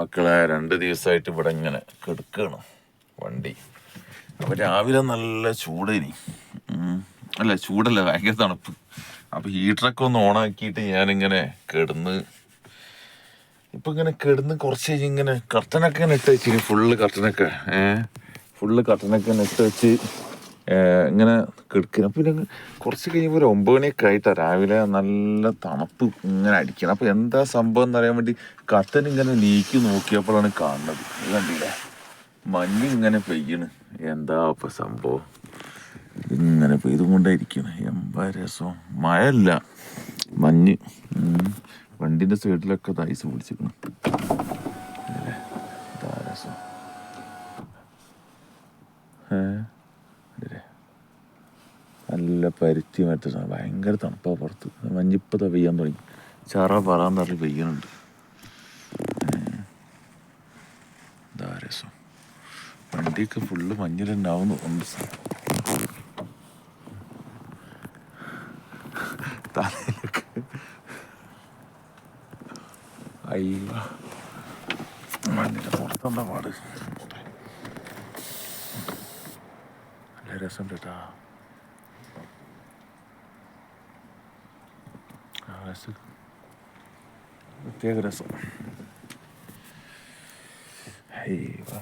മക്കളെ രണ്ട് ദിവസമായിട്ട് ഇവിടെ ഇങ്ങനെ കിടക്കുകയാണ് വണ്ടി. അപ്പൊ രാവിലെ നല്ല ചൂടിനി. അല്ല ചൂടല്ല ഭയങ്കര തണുപ്പ്. അപ്പൊ ഹീറ്ററൊക്കെ ഒന്ന് ഓണാക്കിയിട്ട് ഞാനിങ്ങനെ കിടന്ന് ഇപ്പൊ ഇങ്ങനെ കിടന്ന് കുറച്ച് ഇങ്ങനെ കർട്ടനൊക്കെ ഇട്ട് വെച്ചിരിക്കും ഫുള്ള് കർട്ടനൊക്കെ ഏഹ് ഫുള്ള് കർട്ടനൊക്കെ ഇട്ട് വെച്ച് ഇങ്ങനെ അപ്പൊ പിന്നെ കുറച്ച് കഴിയുമ്പോൾ ഒരു ഒമ്പത് മണിയൊക്കെ ആയിട്ടാ രാവിലെ നല്ല തണുപ്പ് ഇങ്ങനെ അടിക്കണം. അപ്പോൾ എന്താ സംഭവം എന്ന് അറിയാൻ വേണ്ടി കത്തൻ ഇങ്ങനെ നീക്കി നോക്കിയപ്പോഴാണ് കാണുന്നത്. കണ്ടില്ലേ? മഞ്ഞ് ഇങ്ങനെ പെയ്യണ്. എന്താ ഇപ്പൊ സംഭവം? ഇങ്ങനെ പെയ്തുകൊണ്ടേയിരിക്കണ് എന്താ രസം? മഴയല്ല. മഞ്ഞ്. വണ്ടിന്റെ സൈഡിലൊക്കെ ഐസ് പിടിച്ചിരിക്കണം. എന്താ രസം. ഏ? കണ്ടില്ലേ? നല്ല പരുത്തി മറ്റു ഭയങ്കര തണുപ്പാണ് പുറത്ത്. മഞ്ഞിപ്പതാ പെയ്യാൻ തുടങ്ങി. ചറ പറയാൻ പറഞ്ഞ് പെയ്യുന്നുണ്ട്. രസം. വണ്ടിയൊക്കെ ഫുള്ള് മഞ്ഞിൽ തന്നെ ആവുന്നു ഉണ്ട് തലയിലൊക്കെ. പാട്? നല്ല രസം കേട്ടാ പ്രത്യേക രസം. അയ്യ